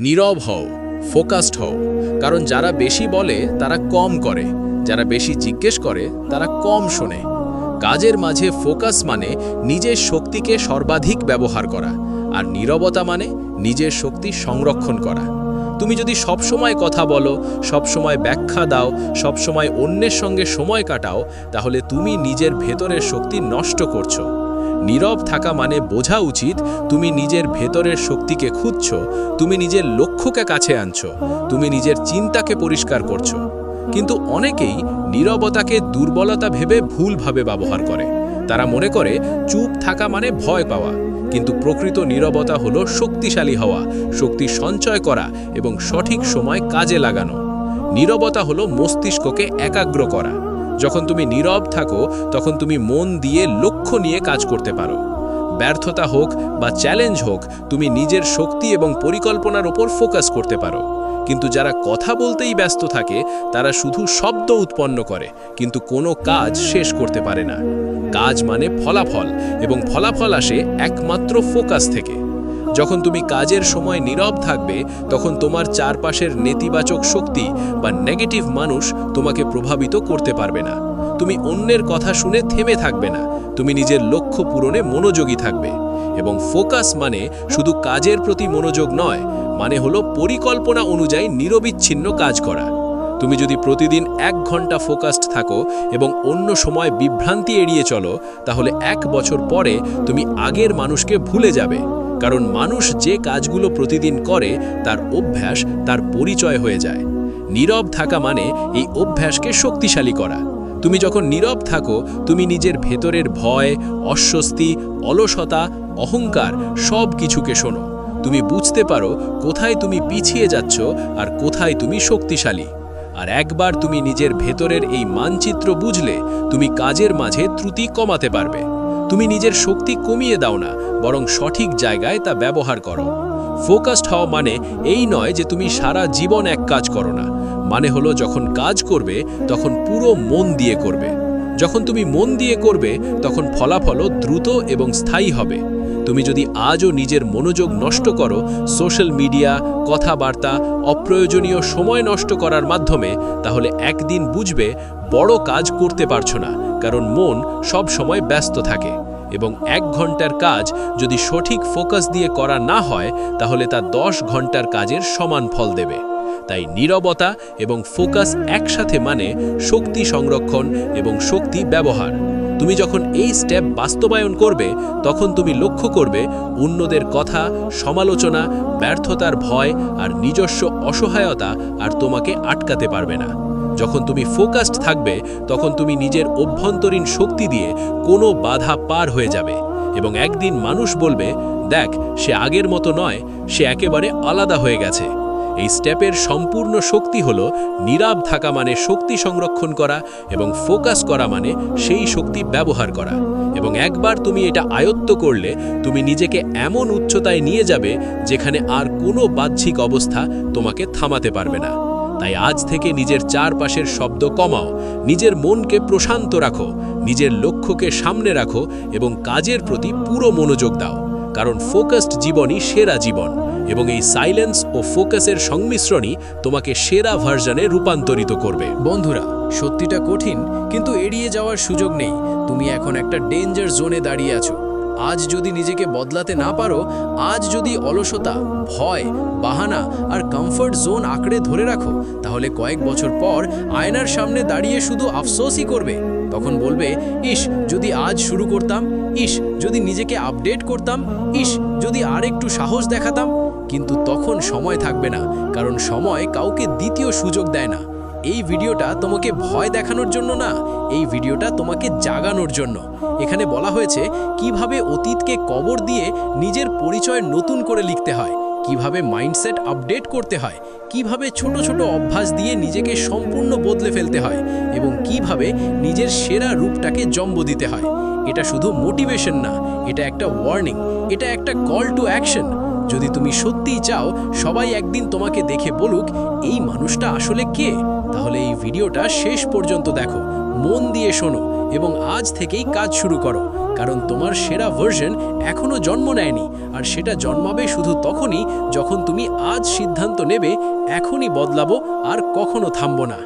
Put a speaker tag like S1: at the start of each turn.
S1: নীরব হও, ফোকাসড হও। কারণ যারা বেশি বলে, তারা কম করে। যারা বেশি জিজ্ঞেস করে, তারা কম শোনে। কাজের মাঝে ফোকাস মানে নিজের শক্তিকে সর্বাধিক ব্যবহার করা, আর নীরবতা মানে নিজের শক্তি সংরক্ষণ করা। তুমি যদি সবসময় কথা বলো, সবসময় ব্যাখ্যা দাও, সবসময় অন্যের সঙ্গে সময় কাটাও, তাহলে তুমি নিজের ভেতরের শক্তি নষ্ট করছ। নীরব থাকা মানে বোঝা উচিত তুমি নিজের ভেতরের শক্তিকে খুঁজছ, তুমি নিজের লক্ষ্যকে কাছে আনছ, তুমি নিজের চিন্তাকে পরিষ্কার করছ। কিন্তু অনেকেই নীরবতাকে দুর্বলতা ভেবে ভুলভাবে ব্যবহার করে। তারা মনে করে চুপ থাকা মানে ভয় পাওয়া, কিন্তু প্রকৃত নীরবতা হলো শক্তিশালী হওয়া, শক্তি সঞ্চয় করা এবং সঠিক সময় কাজে লাগানো। নীরবতা হলো মস্তিষ্ককে একাগ্র করা। যখন তুমি নীরব থাকো, তখন তুমি মন দিয়ে লক্ষ্য নিয়ে কাজ করতে পারো। ব্যর্থতা হোক বা চ্যালেঞ্জ হোক, তুমি নিজের শক্তি এবং পরিকল্পনার ওপর ফোকাস করতে পারো। কিন্তু যারা কথা বলতেই ব্যস্ত থাকে, তারা শুধু শব্দ উৎপন্ন করে, কিন্তু কোনো কাজ শেষ করতে পারে না। কাজ মানে ফলাফল, এবং ফলাফল আসে একমাত্র ফোকাস থেকে। যখন তুমি কাজের সময় নীরব থাকবে, তখন তোমার চারপাশের নেতিবাচক শক্তি বা নেগেটিভ মানুষ তোমাকে প্রভাবিত করতে পারবে না। তুমি অন্যের কথা শুনে থেমে থাকবে না। তুমি নিজের লক্ষ্য পূরণে মনোযোগী থাকবে। এবং ফোকাস মানে শুধু কাজের প্রতি মনোযোগ নয় মানে হলো পরিকল্পনা অনুযায়ী নিরবিচ্ছিন্ন কাজ করা। তুমি যদি প্রতিদিন এক ঘণ্টা ফোকাসড থাকো এবং অন্য সময় বিভ্রান্তি এড়িয়ে চলো, তাহলে এক বছর পরে তুমি আগের মানুষকে ভুলে যাবে। কারণ মানুষ যে কাজগুলো প্রতিদিন করে, তার অভ্যাস, তার পরিচয় হয়ে যায়। নীরব থাকা মানে এই অভ্যাসকে শক্তিশালী করা। তুমি যখন নীরব থাকো, তুমি নিজের ভেতরের ভয়, অস্বস্তি, অলসতা, অহংকার সব কিছুকে শোনো। তুমি বুঝতে পারো কোথায় তুমি পিছিয়ে যাচ্ছ আর কোথায় তুমি শক্তিশালী। আর একবার তুমি নিজের ভেতরের এই মানচিত্র বুঝলে, তুমি কাজের মাঝে ত্রুটি কমাতে পারবে। তুমি নিজের শক্তি কমিয়ে দাও না, বরং সঠিক জায়গায় তা ব্যবহার করো। ফোকাসড হওয়া মানে এই নয় যে তুমি সারা জীবন এক কাজ করো না। মানে হলো যখন কাজ করবে, তখন পুরো মন দিয়ে করবে। যখন তুমি মন দিয়ে করবে, তখন ফলাফলও দ্রুত এবং স্থায়ী হবে। তুমি যদি আজও নিজের মনোযোগ নষ্ট করো সোশ্যাল মিডিয়া কথাবার্তা, অপ্রয়োজনীয় সময় নষ্ট করার মাধ্যমে, তাহলে একদিন বুঝবে বড় কাজ করতে পারছ না, কারণ মন সব সময় ব্যস্ত থাকে। এবং এক ঘণ্টার কাজ যদি সঠিক ফোকাস দিয়ে করা না হয়, তাহলে তা দশ ঘণ্টার কাজের সমান ফল দেবে। তাই নীরবতা এবং ফোকাস একসাথে মানে শক্তি সংরক্ষণ এবং শক্তি ব্যবহার। তুমি যখন এই স্টেপ বাস্তবায়ন করবে, তখন তুমি লক্ষ্য করবে অন্যদের কথা, সমালোচনা, ব্যর্থতার ভয় আর নিজস্ব অসহায়তা আর তোমাকে আটকাতে পারবে না। যখন তুমি ফোকাসড থাকবে, তখন তুমি নিজের অভ্যন্তরীণ শক্তি দিয়ে কোনো বাধা পার হয়ে যাবে এবং একদিন মানুষ বলবে, দেখ, সে আগের মতো নয়, সে একেবারে আলাদা হয়ে গেছে। এই স্টেপের সম্পূর্ণ শক্তি হলো নীরব থাকা মানে শক্তি সংরক্ষণ করা এবং ফোকাস করা মানে সেই শক্তি ব্যবহার করা। এবং একবার তুমি এটা আয়ত্ত করলে, তুমি নিজেকে এমন উচ্চতায় নিয়ে যাবে যেখানে আর কোনো বাহ্যিক অবস্থা তোমাকে থামাতে পারবে না। তাই আজ থেকে নিজের চারপাশের শব্দ কমাও, নিজের মনকে প্রশান্ত রাখো, নিজের লক্ষ্যকে সামনে রাখো এবং কাজের প্রতি পুরো মনোযোগ দাও, কারণ ফোকাসড জীবনই সেরা জীবন। এবং এই সাইলেন্স ও ফোকাসের সংমিশ্রণই তোমাকে সেরা ভার্জনে রূপান্তরিত করবে।
S2: বন্ধুরা, সত্যিটা কঠিন, কিন্তু এড়িয়ে যাওয়ার সুযোগ নেই। তুমি এখন একটা ডেঞ্জার জোনে দাঁড়িয়ে আছো। আজ যদি নিজেকে বদলাতে না পারো, আজ যদি অলসতা, ভয়, বাহানা আর কমফর্ট জোন আঁকড়ে ধরে রাখো, তাহলে কয়েক বছর পর আয়নার সামনে দাঁড়িয়ে শুধু আফসোসই করবে। তখন বলবে, ইস, যদি আজ শুরু করতাম, ইস, যদি নিজেকে আপডেট করতাম, ইস, যদি আর একটু সাহস দেখাতাম কিন্তু তখন সময় থাকবে না, কারণ সময় কাউকে দ্বিতীয় সুযোগ দেয় না। এই ভিডিওটা তোমাকে ভয় দেখানোর জন্য না, এই ভিডিওটা তোমাকে জাগানোর জন্য। এখানে বলা হয়েছে কীভাবে অতীতকে কবর দিয়ে নিজের পরিচয় নতুন করে লিখতে হয়, কীভাবে মাইন্ডসেট আপডেট করতে হয়, কীভাবে ছোট ছোট অভ্যাস দিয়ে নিজেকে সম্পূর্ণ বদলে ফেলতে হয় এবং কীভাবে নিজের সেরা রূপটাকে জন্ম দিতে হয়। এটা শুধু মোটিভেশন না, এটা একটা ওয়ার্নিং এটা একটা কল টু অ্যাকশন যদি তুমি সত্যিই চাও সবাই একদিন তোমাকে দেখে বলুক, এই মানুষটা আসলে কে? তাহলে এই ভিডিওটা শেষ পর্যন্ত দেখো, মন দিয়ে শোনো এবং আজ থেকেই কাজ শুরু করো, কারণ তোমার সেরা ভার্সন এখনও জন্ম নেয়নি, আর সেটা জন্মাবে শুধু তখনই যখন তুমি আজ সিদ্ধান্ত নেবে, এখনই বদলাবো আর কখনো থামবো না।